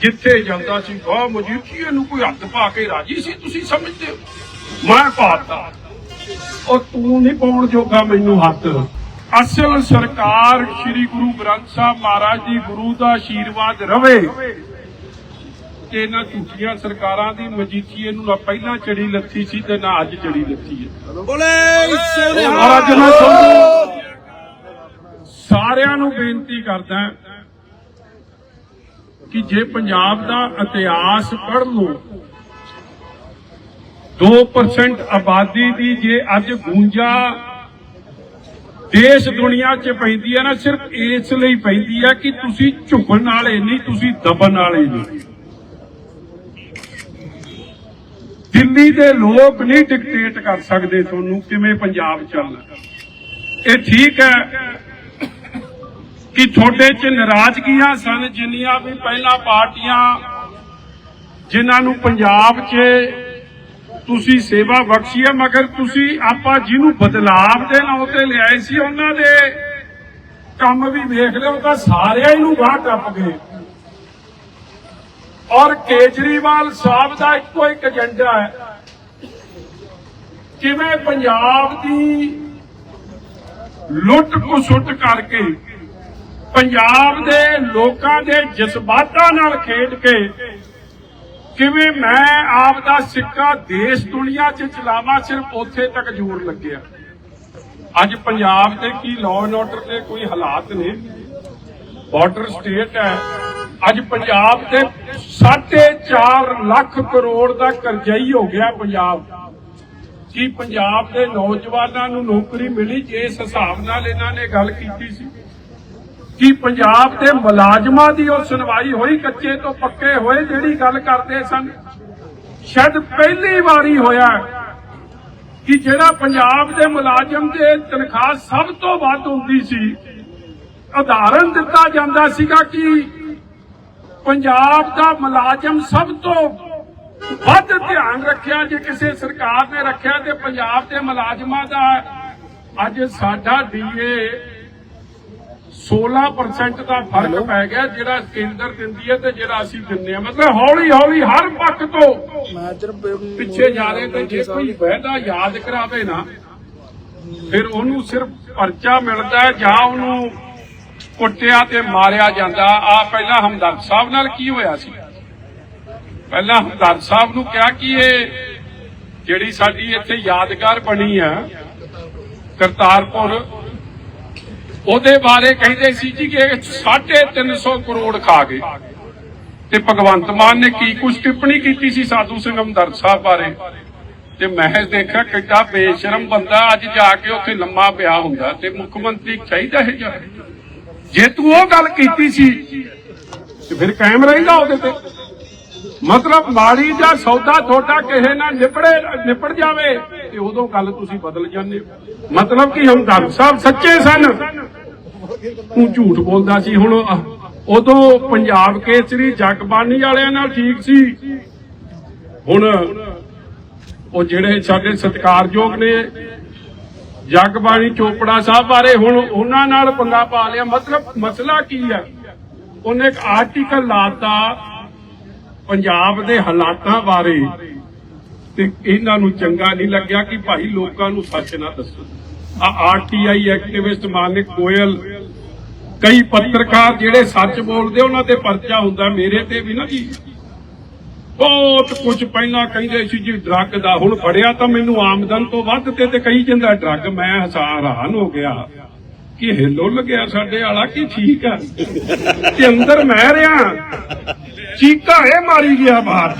ਜਿੱਥੇ ਜਾਂਦਾ ਸੀ ਗਾਹ ਮਜੀਠੀਏ ਨੂੰ ਕੋਈ ਹੱਥ ਪਾ ਕੇ ਰਾਜੀ ਸੀ ਤੁਸੀਂ ਸਮਝਦੇ ਹੋ? ਮੈਂ ਪਾਤਾ। ਉਹ ਤੂੰ ਨਹੀਂ ਪਾਉਣ ਜੋਗਾ ਮੈਨੂੰ ਹੱਥ। ਅਸਲ ਸਰਕਾਰ ਸ੍ਰੀ ਗੁਰੂ ਗ੍ਰੰਥ ਸਾਹਿਬ ਮਹਾਰਾਜ ਦੀ ਗੁਰੂ ਦਾ ਆਸ਼ੀਰਵਾਦ ਰਵੇ। ਕਿ ਇਹਨਾਂ ਝੂਠੀਆਂ ਸਰਕਾਰਾਂ ਦੀ ਮਜੀਠੀਏ ਨੂੰ ਨਾ ਪਹਿਲਾਂ ਚੜੀ ਲੱਥੀ ਸੀ ਤੇ ਨਾ ਅੱਜ ਚੜੀ ਲੱਥੀ ਹੈ। ਬੋਲੇ ਔਰ ਅੱਜ ਮੈਂ ਤੁਹਾਨੂੰ ਸਾਰਿਆਂ ਨੂੰ ਬੇਨਤੀ ਕਰਦਾ ਕਿ ਜੇ ਪੰਜਾਬ ਦਾ ਇਤਿਹਾਸ ਪੜ੍ਹ ਲਓ 2% ਆਬਾਦੀ ਦੀ ਜੇ ਅੱਜ ਗੂੰਜਾ ਦੇਸ਼ ਦੁਨੀਆ 'ਚ ਪੈਂਦੀ ਹੈ ਨਾ, ਸਿਰਫ ਇਸ ਲਈ ਪੈਂਦੀ ਹੈ ਕਿ ਤੁਸੀਂ ਝੁਕਣ ਵਾਲੇ ਨਹੀਂ, ਤੁਸੀਂ ਦਬਣ ਵਾਲੇ ਨਹੀਂ। ਦਿੱਲੀ ਦੇ ਲੋਕ ਨਹੀਂ ਡਿਕਟੇਟ ਕਰ ਸਕਦੇ ਤੁਹਾਨੂੰ ਕਿਵੇਂ ਪੰਜਾਬ ਚੱਲਣਾ। ਇਹ ਠੀਕ ਹੈ ਕਿ ਤੁਹਾਡੇ 'ਚ ਨਾਰਾਜ਼ਗੀਆਂ ਸਨ ਜਿੰਨੀਆਂ ਵੀ ਪਹਿਲਾਂ ਪਾਰਟੀਆਂ ਜਿਨ੍ਹਾਂ ਨੂੰ ਪੰਜਾਬ 'ਚ ਤੁਸੀਂ ਸੇਵਾ ਬਖਸ਼ੀ ਹੈ, ਮਗਰ ਤੁਸੀਂ ਆਪਾਂ ਜਿਹਨੂੰ ਬਦਲਾਵ ਦੇ ਨਾਂ ਤੇ ਲਿਆਏ ਸੀ, ਉਹਨਾਂ ਦੇ ਕੰਮ ਵੀ ਵੇਖ ਲਿਓ ਤਾਂ ਸਾਰਿਆਂ ਹੀ ਨੂੰ ਬਾਹਰ ਟੱਪ ਗਏ। ਔਰ ਕੇਜਰੀਵਾਲ ਸਾਹਿਬ ਦਾ ਇੱਕੋ ਇੱਕ ਏਜੰਡਾ ਹੈ। ਕਿਵੇਂ ਪੰਜਾਬ ਦੀ ਲੁੱਟ ਖਸੁੱਟ ਕਰਕੇ ਪੰਜਾਬ ਦੇ ਲੋਕਾਂ ਦੇ ਜਜ਼ਬਾਤਾਂ ਨਾਲ ਖੇਡ ਕੇ ਕਿਵੇਂ ਮੈਂ ਆਪ ਦਾ ਸਿੱਕਾ ਦੇਸ਼ ਦੁਨੀਆ 'ਚ ਚਲਾਵਾ ਸਿਰਫ ਉੱਥੇ ਤੱਕ ਜ਼ੋਰ ਲੱਗਿਆ। ਅੱਜ ਪੰਜਾਬ ਦੇ ਕੀ ਲਾਅ ਐਂਡ ਆਰਡਰ ਦੇ ਕੋਈ ਹਾਲਾਤ ਨੇ? ਬਾਰਡਰ ਸਟੇਟ ਹੈ। ਅੱਜ ਪੰਜਾਬ ਤੇ 4.5 ਲੱਖ ਕਰੋੜ ਦਾ ਕਰਜ਼ਾ ਹੀ ਹੋ ਗਿਆ ਪੰਜਾਬ। ਕੀ ਪੰਜਾਬ ਦੇ ਨੌਜਵਾਨਾਂ ਨੂੰ ਨੌਕਰੀ ਮਿਲੀ? ਜੇ ਇਸ ਹਿਸਾਬ ਨਾਲ ਇਹਨਾਂ ਨੇ ਗੱਲ ਕੀਤੀ ਸੀ। ਕੀ ਪੰਜਾਬ ਦੇ ਮੁਲਾਜ਼ਮਾਂ ਦੀ ਉਹ ਸੁਣਵਾਈ ਹੋਈ ਕੱਚੇ ਤੋਂ ਪੱਕੇ ਹੋਏ ਜਿਹੜੀ ਗੱਲ ਕਰਦੇ ਸਨ। ਸ਼ਾਇਦ ਪਹਿਲੀ ਵਾਰੀ ਹੋਇਆ ਕਿ ਜਿਹੜਾ ਪੰਜਾਬ ਦੇ ਮੁਲਾਜ਼ਮ ਦੇ ਤਨਖਾਹ ਸਭ ਤੋਂ ਵੱਧ ਹੁੰਦੀ ਸੀ, ਉਦਾਹਰਨ ਦਿੱਤਾ ਜਾਂਦਾ ਸੀਗਾ ਕਿ ਪੰਜਾਬ ਦਾ ਮੁਲਾਜ਼ਮ ਸਭ ਤੋਂ ਵੱਧ ਧਿਆਨ ਰੱਖਿਆ, ਜੇ ਕਿਸੇ ਸਰਕਾਰ ਨੇ ਰੱਖਿਆ ਤੇ ਪੰਜਾਬ ਦੇ ਮੁਲਾਜ਼ਮਾਂ ਦਾ ਅੱਜ ਸਾਡਾ ਡੀਏ 16% ਦਾ ਫ਼ਰਕ ਪੈ ਗਿਆ ਜਿਹੜਾ ਕੇਂਦਰ ਦਿੰਦੀ ਹੈ ਤੇ ਜਿਹੜਾ ਅਸੀਂ ਦਿੰਦੇ ਆ ਮਤਲਬ ਹੌਲੀ ਹੌਲੀ ਹਰ ਪੱਖ ਤੋਂ ਪਿੱਛੇ ਜਾ ਰਹੇ ਤੇ ਜੇ ਕੋਈ ਵਾਅਦਾ ਯਾਦ ਕਰਾਵੇ ਨਾ ਫਿਰ ਉਹਨੂੰ ਸਿਰਫ ਪਰਚਾ ਮਿਲਦਾ ਹੈ ਜਾਂ ਉਹਨੂੰ ਕੁੱਟਿਆ ਤੇ ਮਾਰਿਆ ਜਾਂਦਾ। ਆ ਪਹਿਲਾਂ ਹਮਦਰਦ ਸਾਹਿਬ ਨਾਲ ਕੀ ਹੋਇਆ ਸੀ? ਪਹਿਲਾਂ ਹਮਦਰਦ ਸਾਹਿਬ ਨੂੰ ਕਿਹਾ ਕਿ ਇਹ ਜਿਹੜੀ ਸਾਡੀ ਇੱਥੇ ਯਾਦਗਾਰ ਬਣੀ ਆ ਕਰਤਾਰਪੁਰ ਉਹਦੇ ਬਾਰੇ ਕਹਿੰਦੇ ਸੀ ਜੀ ਕਿ 350 ਕਰੋੜ ਖਾ ਗਏ। ਤੇ ਭਗਵੰਤ ਮਾਨ ਨੇ ਕੀ ਕੁਝ ਟਿੱਪਣੀ ਕੀਤੀ ਸੀ ਸਾਧੂ ਸਿੰਘ ਹਮਦਰਦ ਸਾਹਿਬ ਬਾਰੇ? ਤੇ ਮੈਂ ਦੇਖਿਆ ਕਿੱਡਾ ਬੇਸ਼ਰਮ ਬੰਦਾ ਅੱਜ ਜਾ ਕੇ ਉੱਥੇ ਲੰਮਾ ਪਿਆ ਹੁੰਦਾ ਤੇ ਮੁੱਖ ਮੰਤਰੀ ਚਾਹੀਦਾ ਹੈ ਜਾ ਜੇ ਤੂੰ ਉਹ ਗੱਲ ਕੀਤੀ ਸੀ, ਤੇ ਫਿਰ ਕਾਇਮ ਰਹਿੰਦਾ ਉਹਦੇ ਤੇ। ਮਤਲਬ ਮਾੜੀ ਦਾ ਸੌਦਾ ਤੁਹਾਡਾ ਕਿਸੇ ਨਾਲ ਨਿਪੜੇ ਨਿਪੜ ਜਾਵੇ। ਤੇ ਉਦੋਂ ਗੱਲ ਤੁਸੀਂ ਬਦਲ ਜਾਂਦੇ ਹੋ। ਮਤਲਬ ਕਿ ਹਮਦਰਦ ਸਾਹਿਬ ਸੱਚੇ ਸਨ। ਤੂੰ ਝੂਠ ਬੋਲਦਾ ਸੀ ਹੁਣ ਅਹ, ਉਦੋਂ ਪੰਜਾਬ ਕੇਸਰੀ ਜਗਬਾਨੀ ਵਾਲਿਆਂ ਨਾਲ ਠੀਕ ਸੀ। ਹੁਣ ਉਹ ਜਿਹੜੇ ਸਾਡੇ ਸਤਿਕਾਰਯੋਗ ਨੇ ਜਗਬਾਣੀ ਚੋਪੜਾ ਸਾਹਿਬ ਬਾਰੇ ਹੁਣ ਉਹਨਾਂ ਨਾਲ ਪੰਗਾ ਪਾ ਲਿਆ। ਮਤਲਬ ਮਸਲਾ ਕੀ ਹੈ ਉਹਨੇ ਇੱਕ ਆਰਟੀਕਲ ਲਾਤਾ ਪੰਜਾਬ ਦੇ ਹਾਲਾਤਾਂ ਬਾਰੇ। ਤੇ ਇਹਨਾਂ ਨੂੰ ਚੰਗਾ ਨਹੀਂ ਲੱਗਿਆ ਕਿ ਭਾਈ ਲੋਕਾਂ ਨੂੰ ਸੱਚ ਨਾ ਦੱਸੋ। ਆ ਆਰਟੀਆਈ ਐਕਟਿਵਿਸਟ ਮਾਨਿਕ ਗੋਇਲ, ਕਈ ਪੱਤਰਕਾਰ ਜਿਹੜੇ ਸੱਚ ਬੋਲਦੇ, ਉਹਨਾਂ ਤੇ ਪਰਚਾ ਹੁੰਦਾ ਮੇਰੇ ਤੇ ਵੀ ਨਾ ਜੀ। ਬਹੁਤ ਕੁਝ ਪਹਿਲਾਂ ਕਹਿੰਦੇ ਸੀ ਜੀ, ਡਰੱਗ ਦਾ ਹੁਣ ਫੜਿਆ ਤਾਂ ਮੈਨੂੰ ਆਮਦਨ ਤੋਂ ਵੱਧ ਤੇ ਤੇ ਕਹੀ ਜਾਂਦਾ, ਡਰੱਗ ਮੈਂ ਹਸਾਨ ਹੋ ਗਿਆ ਕਿ ਹਿੱਲੁੱਲ ਗਿਆ ਸਾਡੇ ਵਾਲਾ ਕਿ ਠੀਕ ਆ? ਤੇ ਅੰਦਰ ਮੈਂ ਰਿਆਂ ਚੀਕਾ ਇਹ ਮਾਰੀ ਗਿਆ ਬਾਹਰ।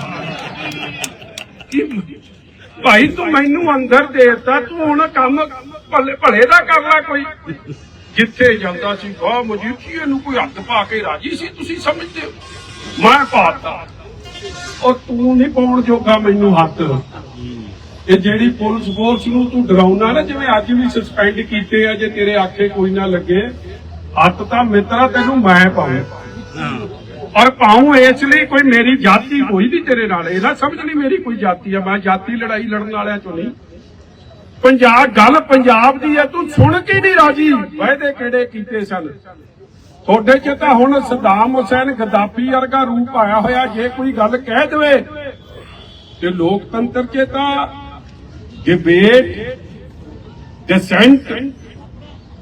ਕਿ ਭਾਈ ਤੂੰ ਮੈਨੂੰ ਅੰਦਰ ਦੇਤਾ, ਤੂੰ ਹੁਣ ਕੰਮ ਭਲੇ ਭਲੇ ਦਾ ਕਰ ਲੈ ਕੋਈ। ਜਿੱਥੇ ਜਾਂਦਾ ਸੀ ਗਾਹ ਮਜੀਠੀਏ ਨੂੰ ਕੋਈ ਹੱਥ ਪਾ ਕੇ ਰਾਜੀ ਸੀ, ਤੁਸੀਂ ਸਮਝਦੇ ਹੋ? ਮੈਂ ਪਾਤਾ। ਉਹ ਤੂੰ ਨਹੀਂ ਪਾਉਣ ਜੋਗਾ ਮੈਨੂੰ ਹੱਥ। ਇਹ ਜਿਹੜੀ ਪੁਲਿਸ ਫੋਰਸ ਨੂੰ ਤੂੰ ਡਰਾਉਣਾ ਨਾ, ਜਿਵੇਂ ਅੱਜ ਵੀ ਸਸਪੈਂਡ ਕੀਤੇ ਆ, ਜੇ ਤੇਰੇ ਆਖੇ ਕੋਈ ਨਾ ਲੱਗੇ, ਹੱਥ ਤਾਂ ਮਿੱਤਰਾ, ਤੈਨੂੰ ਮੈਂ ਪਾਉਂ। ਔਰ ਭਾਉ ਇਸ ਲਈ ਕੋਈ ਮੇਰੀ ਜਾਤੀ ਕੋਈ ਨਹੀਂ ਤੇਰੇ ਨਾਲ। ਇਹ ਸਮਝ ਲਈ ਮੇਰੀ ਕੋਈ ਜਾਤੀ ਆ। ਮੈਂ ਜਾਤੀ ਲੜਾਈ ਲੜਨ ਵਾਲਿਆਂ ਚੋਂ ਨਹੀਂ। ਪੰਜਾਬ, ਗੱਲ ਪੰਜਾਬ ਦੀ ਹੈ ਤੂੰ ਸੁਣ ਕੇ ਨਹੀਂ ਰਾਜੀ। ਵਾਅਦੇ ਕਿਹੜੇ ਕੀਤੇ ਸਨ? ਤੁਹਾਡੇ 'ਚ ਤਾਂ ਹੁਣ ਸਦਾਮ ਹੁਸੈਨ ਗਦਾਫੀ ਵਰਗਾ ਰੂਪ ਆਇਆ ਹੋਇਆ। ਜੇ ਕੋਈ ਗੱਲ ਕਹਿ ਦੇਵੇ, ਤੇ ਲੋਕਤੰਤਰ 'ਚ ਤਾਂ ਡਿਬੇਟ ਡਿਸੈਂਟ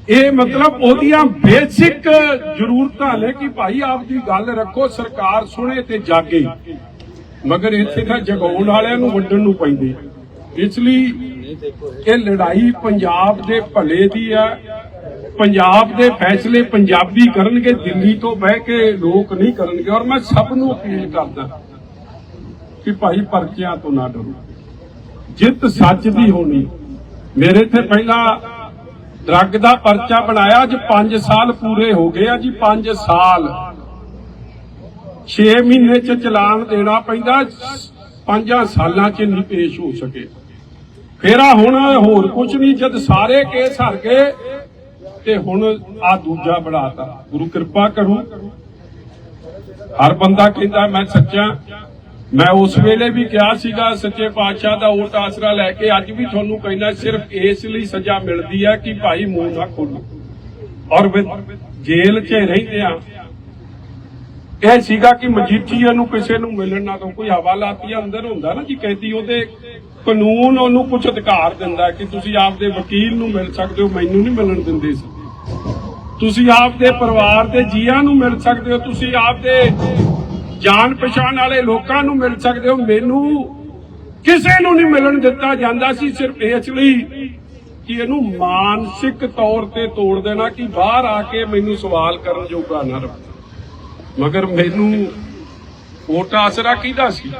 ਇਹ ਮਤਲਬ ਉਹਦੀਆਂ ਬੇਸਿਕ ਜ਼ਰੂਰਤਾਂ ਨੇ ਕਿ ਭਾਈ ਆਪ ਦੀ ਗੱਲ ਰੱਖੋ, ਸਰਕਾਰ ਸੁਣੇ ਤੇ ਜਾਗੇ। ਮਗਰ ਇੱਥੇ ਤਾਂ ਜਗਾਉਣ ਵਾਲਿਆਂ ਨੂੰ ਵੰਡਣ ਨੂੰ ਪੈਂਦੀ। ਇਸ ਲਈ ਇਹ ਲੜਾਈ ਪੰਜਾਬ ਦੇ ਭਲੇ ਦੀ ਹੈ ਪੰਜਾਬ ਦੇ ਫੈਸਲੇ ਪੰਜਾਬੀ ਕਰਨਗੇ, ਦਿੱਲੀ ਤੋਂ ਬਹਿ ਕੇ ਲੋਕ ਨਹੀਂ ਕਰਨਗੇ। ਔਰ ਮੈਂ ਸਭ ਨੂੰ ਅਪੀਲ ਕਰਦਾ ਕਿ ਭਾਈ ਪਰਚਿਆਂ ਤੋਂ ਨਾ ਡਰੋ। ਜਿੱਤ ਸੱਚ ਦੀ ਹੋਣੀ। ਮੇਰੇ ਤੇ ਪਹਿਲਾਂ ਡਰੱਗ ਦਾ ਪਰਚਾ ਬਣਾਇਆ, ਅੱਜ 5 ਸਾਲ ਪੂਰੇ ਹੋ ਗਏ ਆ ਜੀ 5 ਸਾਲ। 6 ਮਹੀਨੇ ਚ ਚਲਾਨ ਦੇਣਾ ਪੈਂਦਾ 5 ਸਾਲਾਂ ਚ ਨਹੀਂ ਪੇਸ਼ ਹੋ ਸਕੇ। ਫੇਰ ਆ ਹੁਣ ਹੋਰ ਕੁਝ ਨਹੀਂ, ਜਦ ਸਾਰੇ ਕੇਸ ਹਰ ਗਏ, ਤੇ ਹੁਣ ਆ ਦੂਜਾ ਬਣਾਤਾ। ਗੁਰੂ ਕਿਰਪਾ ਕਰੂ। ਹਰ ਬੰਦਾ ਕਹਿੰਦਾ, ਮੈਂ ਸੱਚਾ ਮੈਂ ਉਸ ਵੇਲੇ ਵੀ ਕਿਹਾ ਸੀਗਾ, ਸੱਚੇ ਪਾਤਸ਼ਾਹ ਦਾ ਓਟ ਆਸਰਾ ਲੈ ਕੇ ਅੱਜ ਵੀ ਤੁਹਾਨੂੰ ਕਹਿੰਦਾ ਸਿਰਫ ਇਸ ਲਈ ਸਜ਼ਾ ਮਿਲਦੀ ਹੈ ਕਿ ਭਾਈ ਮੂੰਹ ਨਾ ਖੋਲੋ ਔਰ ਜੇਲ੍ਹ 'ਚ ਰਹਿੰਦੇ ਆ। ਇਹ ਸੀਗਾ ਕਿ ਮਜੀਠੀਆ ਨੂੰ ਕਿਸੇ ਨੂੰ ਮਿਲਣ ਨਾ ਤੋਂ ਕੋਈ ਹਵਾਲਾਤੀ ਅੰਦਰ ਹੁੰਦਾ ਨਾ ਜੀ, ਕਹਿੰਦੀ ਉਹਦੇ ਕਾਨੂੰਨ ਉਹਨੂੰ ਕੁਝ ਅਧਿਕਾਰ ਦਿੰਦਾ ਕਿ ਤੁਸੀਂ ਆਪਦੇ ਵਕੀਲ ਨੂੰ ਮਿਲ ਸਕਦੇ ਹੋ, ਮੈਨੂੰ ਨਹੀਂ ਮਿਲਣ ਦਿੰਦੇ ਸੀ ਤੁਸੀਂ ਆਪਦੇ ਪਰਿਵਾਰ ਦੇ ਜੀਆਂ ਨੂੰ ਮਿਲ ਸਕਦੇ ਹੋ, ਤੁਸੀਂ ਆਪਦੇ ਜਾਣ ਪਛਾਣ ਵਾਲੇ ਲੋਕਾਂ ਨੂੰ ਮਿਲ ਸਕਦੇ ਹੋ। ਮੈਨੂੰ ਕਿਸੇ ਨੂੰ ਨਹੀਂ ਮਿਲਣ ਦਿੱਤਾ ਜਾਂਦਾ ਸੀ। ਸਿਰਫ ਇਸ ਲਈ ਕਿ ਇਹਨੂੰ ਮਾਨਸਿਕ ਤੌਰ ਤੇ ਤੋੜ ਦੇਣਾ ਕਿ ਬਾਹਰ ਆ ਕੇ ਮੈਨੂੰ ਸਵਾਲ ਕਰਨ ਜੋਗਾ ਨਾ ਰੱਖੋ ਮਗਰ ਮੈਨੂੰ ਓਟ ਆਸਰਾ ਕਿਹਦਾ ਸੀ?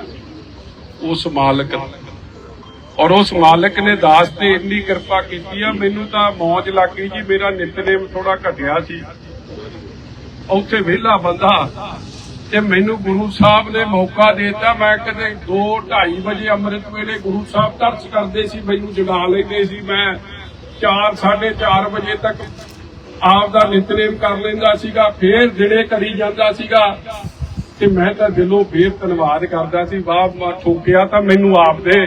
ਉਸ ਮਾਲਕ ਔਰ ਉਸ ਮਾਲਕ ਨੇ ਦਾਸ ਤੇ ਇੰਨੀ ਕਿਰਪਾ ਕੀਤੀ ਆ। ਮੈਨੂੰ ਤਾਂ ਮੌਜ ਲੱਗ ਗਈ ਜੀ। ਮੇਰਾ ਨਿਤਨੇਮ ਥੋੜਾ ਘਟਿਆ ਸੀ। ਉੱਥੇ ਵਿਹਲਾ ਬੰਦਾ ਤੇ ਮੈਨੂੰ ਗੁਰੂ ਸਾਹਿਬ ਨੇ ਮੌਕਾ ਦਿੱਤਾ। ਮੈਂ ਕਦੇ 2 2:30 ਵਜੇ ਅੰਮ੍ਰਿਤ ਵੇਲੇ ਗੁਰੂ ਸਾਹਿਬ ਤਰਸ ਕਰਦੇ ਸੀ, ਮੈਨੂੰ ਜਗਾ ਲੈਂਦੇ ਸੀ। ਮੈਂ 4 4:30 ਵਜੇ ਤੱਕ ਆਪ ਦਾ ਨਿਤਨੇਮ ਕਰ ਲੈਂਦਾ ਸੀਗਾ, ਫੇਰ ਜਿਹੜੇ ਕਰੀ ਜਾਂਦਾ ਸੀਗਾ। ਤੇ ਮੈਂ ਤਾਂ ਦਿਲੋਂ ਫੇਰ ਧੰਨਵਾਦ ਕਰਦਾ ਸੀ। ਵਾਹ ਮਾ ਠੋਕਿਆ ਤਾਂ ਮੈਨੂੰ ਆਪ ਦੇ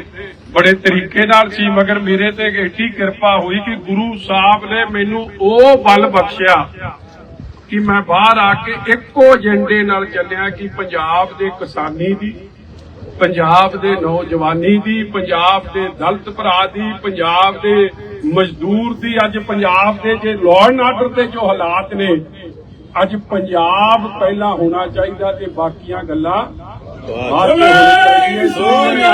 ਬੜੇ ਤਰੀਕੇ ਨਾਲ ਸੀ, ਮਗਰ ਮੇਰੇ ਤੇ ਏਡੀ ਕਿਰਪਾ ਹੋਈ ਕਿ ਗੁਰੂ ਸਾਹਿਬ ਨੇ ਮੈਨੂੰ ਉਹ ਬਲ ਬਖਸ਼ਿਆ। ਕਿ ਮੈਂ ਬਾਹਰ ਆ ਕੇ ਇੱਕੋ ਏਜੰਡੇ ਨਾਲ ਚੱਲਿਆ ਕਿ ਪੰਜਾਬ ਦੇ ਕਿਸਾਨੀ ਦੀ, ਪੰਜਾਬ ਦੇ ਨੌਜਵਾਨੀ ਦੀ, ਪੰਜਾਬ ਦੇ ਦਲਤ ਭਰਾ ਦੀ, ਪੰਜਾਬ ਦੇ ਮਜ਼ਦੂਰ ਦੀ, ਅੱਜ ਪੰਜਾਬ ਦੇ ਜੇ ਲਾਅ ਐਂਡ ਆਰਡਰ ਦੇ ਜੋ ਹਾਲਾਤ ਨੇ, ਅੱਜ ਪੰਜਾਬ ਪਹਿਲਾਂ ਹੋਣਾ ਚਾਹੀਦਾ ਤੇ ਬਾਕੀਆਂ ਗੱਲਾਂ ਬਾਅਦ ਵਿੱਚ ਹੋਣੀਆਂ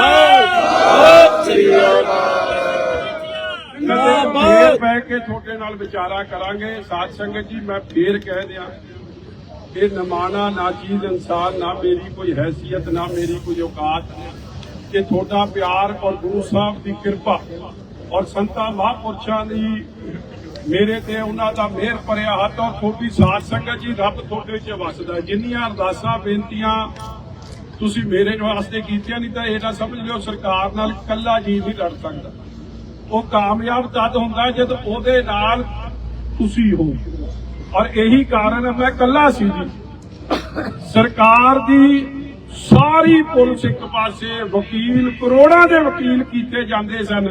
ਚਾਹੀਦੀਆਂ ਕਦੇ ਫੇਰ ਬਹਿ ਕੇ ਤੁਹਾਡੇ ਨਾਲ ਵਿਚਾਰਾ ਕਰਾਂਗੇ। ਸਾਧ ਸੰਗਤ ਜੀ, ਮੈਂ ਫੇਰ ਕਹਿ ਦਿਆਂ ਇਹ ਨਮਾਣਾ ਨਾ ਚੀਜ਼ ਇਨਸਾਨ, ਨਾ ਮੇਰੀ ਕੋਈ ਹੈਸੀਅਤ ਨਾ ਮੇਰੀ ਕੋਈ ਔਕਾਤ ਇਹ ਤੁਹਾਡਾ ਪਿਆਰ ਔਰ ਗੁਰੂ ਸਾਹਿਬ ਦੀ ਕਿਰਪਾ ਔਰ ਸੰਤਾਂ ਮਹਾਂਪੁਰਸ਼ਾਂ ਦੀ ਮੇਰੇ ਤੇ ਉਹਨਾਂ ਦਾ ਮਿਹਰ ਭਰਿਆ ਹੱਥ ਔਰ ਤੁਹਾਡੀ ਸਾਥ ਸੰਗਤ ਜੀ, ਰੱਬ ਤੁਹਾਡੇ 'ਚ ਵਸਦਾ ਜਿੰਨੀਆਂ ਅਰਦਾਸਾਂ, ਬੇਨਤੀਆਂ ਤੁਸੀਂ ਮੇਰੇ ਵਾਸਤੇ ਕੀਤੀਆਂ ਨਹੀਂ ਤਾਂ ਇਹ ਨਾ ਸਮਝ ਲਿਓ ਸਰਕਾਰ ਨਾਲ ਇਕੱਲਾ ਜੀ ਨਹੀਂ ਲੜ ਸਕਦਾ। ਉਹ ਕਾਮਯਾਬ ਤਦ ਹੁੰਦਾ ਜਦ ਉਹਦੇ ਨਾਲ ਤੁਸੀਂ ਹੋ। ਔਰ ਇਹੀ ਕਾਰਨ ਹੈ, ਮੈਂ ਇਕੱਲਾ ਸੀ ਜੀ। ਸਰਕਾਰ ਦੀ ਸਾਰੀ ਪੁਲਿਸ ਇੱਕ ਪਾਸੇ, ਵਕੀਲ ਕਰੋੜਾਂ ਦੇ ਵਕੀਲ ਕੀਤੇ ਜਾਂਦੇ ਸਨ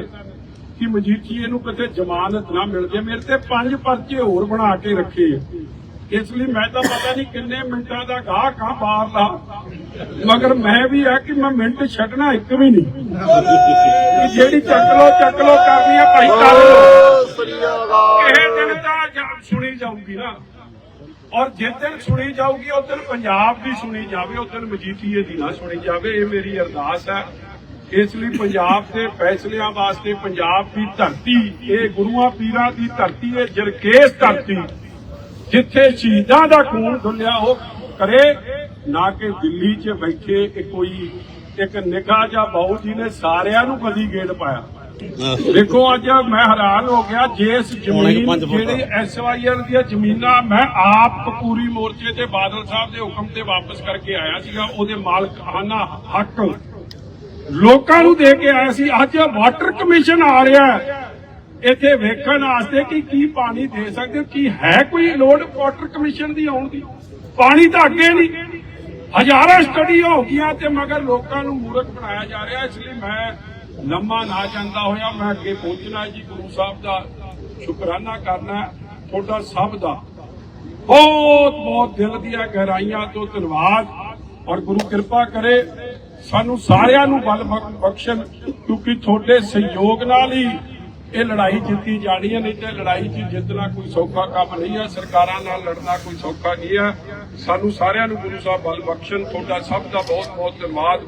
ਕਿ ਮਜੀਠੀਏ ਨੂੰ ਕਿਤੇ ਜ਼ਮਾਨਤ ਨਾ ਮਿਲ ਜੇ, ਮੇਰੇ ਤੇ ਪੰਜ ਪਰਚੇ ਹੋਰ ਬਣਾ ਕੇ ਰੱਖੇ। ਇਸ ਲਈ ਮੈਂ ਤਾਂ ਪਤਾ ਨਹੀਂ ਕਿੰਨੇ ਮਿੰਟਾਂ ਦਾ ਗਾਹ ਕਾ ਬਾਹਰਲਾ ਮਗਰ ਮੈਂ ਵੀ ਆ ਕਿ ਮੈਂ ਮਿੰਟ ਛੱਡਣਾ ਇੱਕ ਵੀ ਨਹੀਂ। ਜਿਹੜੀ ਚੱਕ ਲੋ ਚੱਕ ਲੋ ਕਰਨੀ ਆ ਭਾਈ ਕਰ ਲੋ ਕਿਸੇ ਦਿਨ ਤਾਂ ਜਾ- ਸੁਣੀ ਜਾਊਗੀ ਨਾ। ਔਰ ਜਿਸ ਦਿਨ ਸੁਣੀ ਜਾਊਗੀ ਉਸ ਦਿਨ ਪੰਜਾਬ ਦੀ ਸੁਣੀ ਜਾਵੇ ਉਸ ਦਿਨ ਮਜੀਠੀਏ ਦੀ ਨਾ ਸੁਣੀ ਜਾਵੇ। ਇਹ ਮੇਰੀ ਅਰਦਾਸ ਹੈ। ਇਸ ਲਈ ਪੰਜਾਬ ਦੇ ਫੈਸਲਿਆਂ ਵਾਸਤੇ ਪੰਜਾਬ ਦੀ ਧਰਤੀ ਇਹ ਗੁਰੂਆਂ ਪੀਰਾਂ ਦੀ ਧਰਤੀ ਇਹ ਜਰਕੇਸ ਧਰਤੀ। ਜਿੱਥੇ ਸ਼ਹੀਦਾਂ ਦਾ ਖੂਨ ਡੁੱਲਿਆ ਉਹ ਕਰੇ ਨਾ ਕਿ ਦਿੱਲੀ 'ਚ ਬੈਠੇ ਕਿ ਕੋਈ ਇੱਕ ਨਿਗਾਹ ਜਾਂ ਬਾਊ ਜੀ ਨੇ ਸਾਰਿਆਂ ਨੂੰ ਕਦੀ ਗੇੜ ਪਾਇਆ। ਦੇਖੋ ਅੱਜ ਮੈਂ ਹੈਰਾਨ ਹੋ ਗਿਆ ਜਿਸ ਜ਼ਮੀਨ ਜਿਹੜੀ ਐਸਵਾਈਐਲ ਦੀਆਂ ਜ਼ਮੀਨਾਂ ਮੈਂ ਆਪ ਪੂਰੀ ਮੋਰਚੇ ਤੇ ਬਾਦਲ ਸਾਹਿਬ ਦੇ ਹੁਕਮ ਤੇ ਵਾਪਸ ਕਰਕੇ ਆਇਆ ਸੀਗਾ ਉਹਦੇ ਮਾਲਕਾਨਾ ਹੱਕ। ਲੋਕਾਂ ਨੂੰ ਦੇ ਕੇ ਆਇਆ ਸੀ ਅੱਜ ਵਾਟਰ ਕਮਿਸ਼ਨ ਆ ਰਿਹਾ ਇੱਥੇ ਵੇਖਣ ਵਾਸਤੇ ਕਿ ਕੀ ਪਾਣੀ ਦੇ ਸਕਦੇ ਹੋ, ਕੀ ਹੈ ਕੋਈ ਲੋੜ ਵਾਟਰ ਕਮਿਸ਼ਨ ਦੀ ਆਉਣ ਦੀ? ਪਾਣੀ ਤਾਂ ਅੱਗੇ ਨਹੀਂ। ਹਜ਼ਾਰਾਂ ਸਟੱਡੀ ਹੋ ਗਈਆਂ ਤੇ ਮਗਰ ਲੋਕਾਂ ਨੂੰ ਮੂਰਖ ਬਣਾਇਆ ਜਾ ਰਿਹਾ। ਇਸ ਲਈ ਮੈਂ ਲੰਮਾ ਨਾ ਜਾਂਦਾ ਹੋਇਆ ਮੈਂ ਅੱਗੇ ਪਹੁੰਚਣਾ ਜੀ ਗੁਰੂ ਸਾਹਿਬ ਦਾ ਸ਼ੁਕਰਾਨਾ ਕਰਨਾ ਤੁਹਾਡਾ ਸਭ ਦਾ ਬਹੁਤ ਬਹੁਤ ਦਿਲ ਦੀਆਂ ਗਹਿਰਾਈਆਂ ਤੋਂ ਧੰਨਵਾਦ। ਔਰ ਗੁਰੂ ਕਿਰਪਾ ਕਰੇ ਸਾਨੂੰ ਸਾਰਿਆਂ ਨੂੰ ਬਲ ਬਖ- ਬਖਸ਼ਣ ਕਿਉਂਕਿ ਤੁਹਾਡੇ ਸਹਿਯੋਗ ਨਾਲ ਹੀ ਇਹ ਲੜਾਈ ਜਿੱਤੀ ਜਾਣੀ ਹੈ, ਨਹੀਂ ਤੇ ਲੜਾਈ 'ਚ ਜਿੱਤਣਾ ਕੋਈ ਸੌਖਾ ਕੰਮ ਨਹੀਂ ਹੈ, ਸਰਕਾਰਾਂ ਨਾਲ ਲੜਨਾ ਕੋਈ ਸੌਖਾ ਨਹੀਂ ਹੈ। ਸਾਨੂੰ ਸਾਰਿਆਂ ਨੂੰ ਗੁਰੂ ਸਾਹਿਬ ਬਲ ਬਖਸ਼ਣ, ਤੁਹਾਡਾ ਸਭ ਦਾ ਬਹੁਤ ਬਹੁਤ ਧੰਨਵਾਦ।